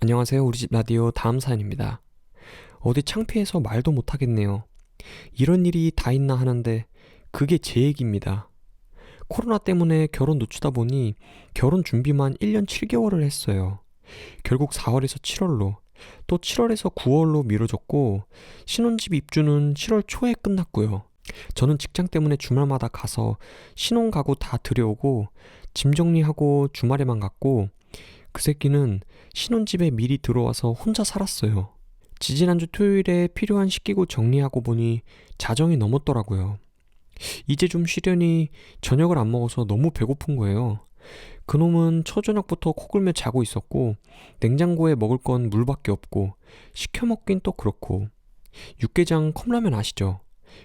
안녕하세요. 우리 집 라디오 다음 사연입니다. 어디 창피해서 말도 못하겠네요. 이런 일이 다 있나 하는데 그게 제 얘기입니다. 코로나 때문에 결혼 늦추다 보니 결혼 준비만 1년 7개월을 했어요. 결국 4월에서 7월로 또 7월에서 9월로 미뤄졌고 신혼집 입주는 7월 초에 끝났고요. 저는 직장 때문에 주말마다 가서 신혼 가구 다 들여오고 짐 정리하고 주말에만 갔고 그 새끼는 신혼집에 미리 들어와서 혼자 살았어요. 지지난주 토요일에 필요한 씻기고 정리하고 보니 자정이 넘었더라고요. 이제 좀 쉬려니 저녁을 안 먹어서 너무 배고픈 거예요. 그놈은 초저녁부터 코골며 자고 있었고 냉장고에 먹을 건 물밖에 없고 시켜 먹긴 또 그렇고 육개장 컵라면 아시죠?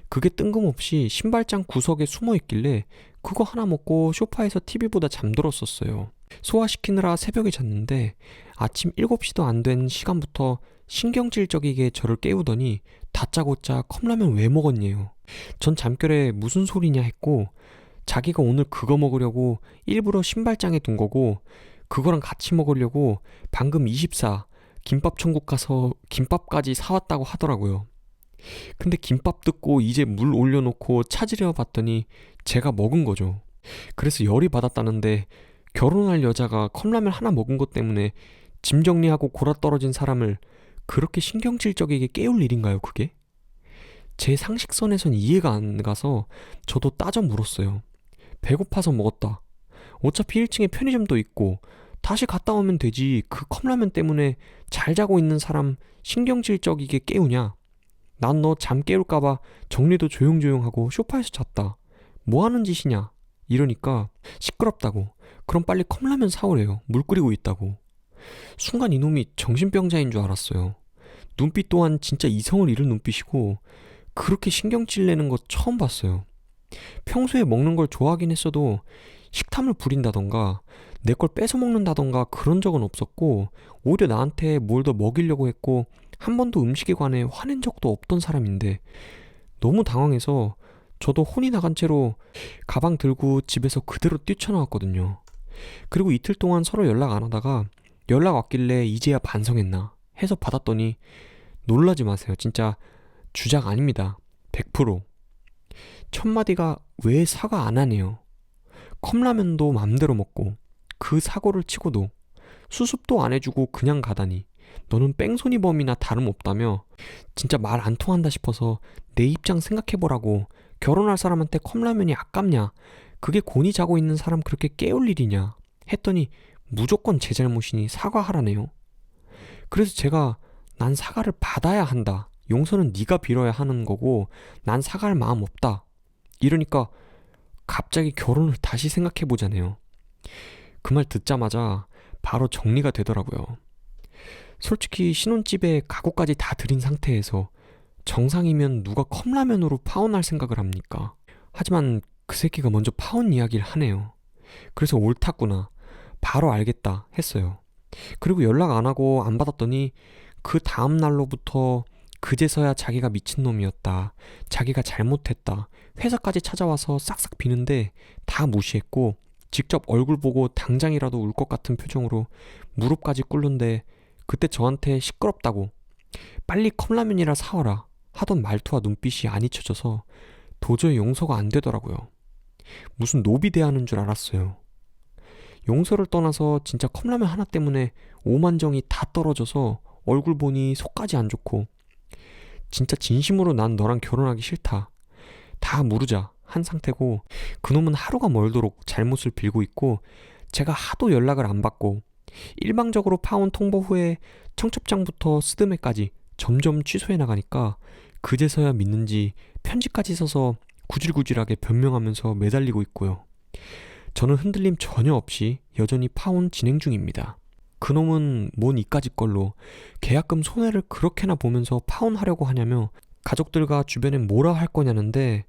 그게 뜬금없이 신발장 구석에 숨어 있길래 그거 하나 먹고 소파에서 TV보다 잠들었었어요. 소화시키느라 새벽에 잤는데 아침 7시도 안 된 시간부터 신경질적이게 저를 깨우더니 다짜고짜 컵라면 왜 먹었냐요. 전 잠결에 무슨 소리냐 했고 자기가 오늘 그거 먹으려고 일부러 신발장에 둔 거고 그거랑 같이 먹으려고 방금 24 김밥 천국 가서 김밥까지 사왔다고 하더라고요. 근데 김밥 듣고 이제 물 올려놓고 찾으려 봤더니 제가 먹은 거죠. 그래서 열이 받았다는데 결혼할 여자가 컵라면 하나 먹은 것 때문에 짐 정리하고 골아 떨어진 사람을 그렇게 신경질적이게 깨울 일인가요, 그게? 제 상식선에선 이해가 안 가서 저도 따져 물었어요. 배고파서 먹었다. 어차피 1층에 편의점도 있고 다시 갔다 오면 되지. 그 컵라면 때문에 잘 자고 있는 사람 신경질적이게 깨우냐? 난 너 잠 깨울까봐 정리도 조용조용하고 소파에서 잤다. 뭐 하는 짓이냐? 이러니까 시끄럽다고. 그럼 빨리 컵라면 사오래요. 물 끓이고 있다고. 순간 이놈이 정신병자인 줄 알았어요. 눈빛 또한 진짜 이성을 잃은 눈빛이고 그렇게 신경질 내는 거 처음 봤어요. 평소에 먹는 걸 좋아하긴 했어도 식탐을 부린다던가 내 걸 뺏어 먹는다던가 그런 적은 없었고 오히려 나한테 뭘 더 먹이려고 했고 한 번도 음식에 관해 화낸 적도 없던 사람인데 너무 당황해서 저도 혼이 나간 채로 가방 들고 집에서 그대로 뛰쳐나왔거든요. 그리고 이틀 동안 서로 연락 안 하다가 연락 왔길래 이제야 반성했나 해서 받았더니 놀라지 마세요. 진짜 주작 아닙니다. 100%. 첫 마디가 왜 사과 안 하네요. 컵라면도 맘대로 먹고 그 사고를 치고도 수습도 안 해주고 그냥 가다니 너는 뺑소니범이나 다름없다며 진짜 말 안 통한다 싶어서 내 입장 생각해보라고 결혼할 사람한테 컵라면이 아깝냐 그게 곤히 자고 있는 사람 그렇게 깨울 일이냐 했더니 무조건 제 잘못이니 사과하라네요. 그래서 제가 난 사과를 받아야 한다. 용서는 네가 빌어야 하는 거고 난 사과할 마음 없다. 이러니까 갑자기 결혼을 다시 생각해 보자네요. 그 말 듣자마자 바로 정리가 되더라고요. 솔직히 신혼집에 가구까지 다 들인 상태에서 정상이면 누가 컵라면으로 파혼할 생각을 합니까? 하지만 그 새끼가 먼저 파혼 이야기를 하네요. 그래서 옳았구나. 바로 알겠다 했어요. 그리고 연락 안 하고 안 받았더니 그 다음 날로부터 그제서야 자기가 미친놈이었다. 자기가 잘못했다. 회사까지 찾아와서 싹싹 비는데 다 무시했고 직접 얼굴 보고 당장이라도 울 것 같은 표정으로 무릎까지 꿇는데 그때 저한테 시끄럽다고 빨리 컵라면이라 사와라 하던 말투와 눈빛이 안 잊혀져서 도저히 용서가 안 되더라고요. 무슨 노비 대하는 줄 알았어요. 용서를 떠나서 진짜 컵라면 하나 때문에 오만정이 다 떨어져서 얼굴 보니 속까지 안 좋고 진짜 진심으로 난 너랑 결혼하기 싫다. 다 무르자 한 상태고 그놈은 하루가 멀도록 잘못을 빌고 있고 제가 하도 연락을 안 받고 일방적으로 파온 통보 후에 청첩장부터 스드메까지 점점 취소해 나가니까 그제서야 믿는지 편지까지 써서 구질구질하게 변명하면서 매달리고 있고요. 저는 흔들림 전혀 없이 여전히 파혼 진행 중입니다. 그놈은 뭔 이까지 걸로 계약금 손해를 그렇게나 보면서 파혼하려고 하냐며 가족들과 주변엔 뭐라 할 거냐는데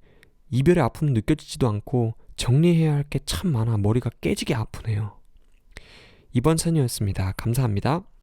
이별의 아픔 느껴지지도 않고 정리해야 할 게 참 많아 머리가 깨지게 아프네요. 이번 사연이었습니다. 감사합니다.